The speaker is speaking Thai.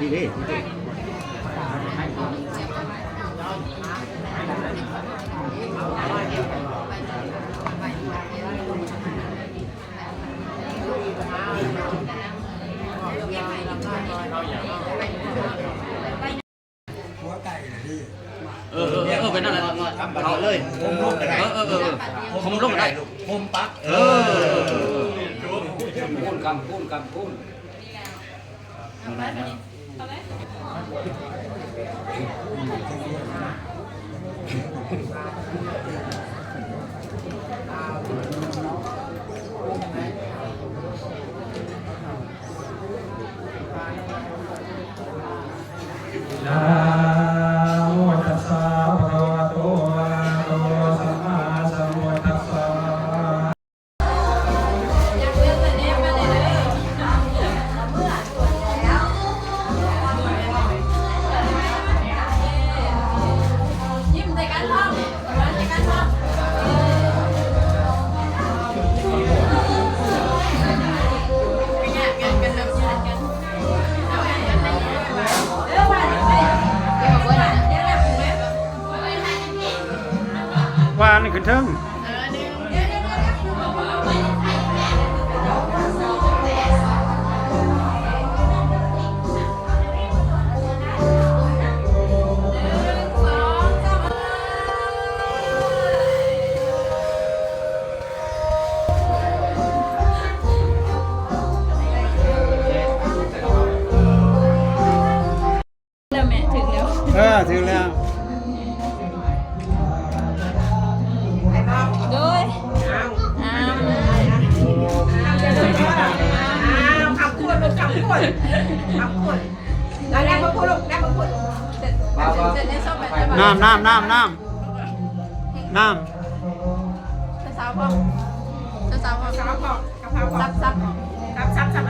đi đi. Ờ ờ ờ, ờ bên đó là họ ơi. ờ, ờ, ờ không lúc ở đây hôm tắt. Ờ côn cầm côn cầm côn Ah. ผ่านขึ้นเทิง พักผ่อนแล้วได้พักผ่อนลูกได้พักผ่อนเสร็จได้ซ่อมไปได้น้ำน้ำน้ำน้ำน้ำสาวบอกสาวบอกสาวบอกซับซับซับซับซับ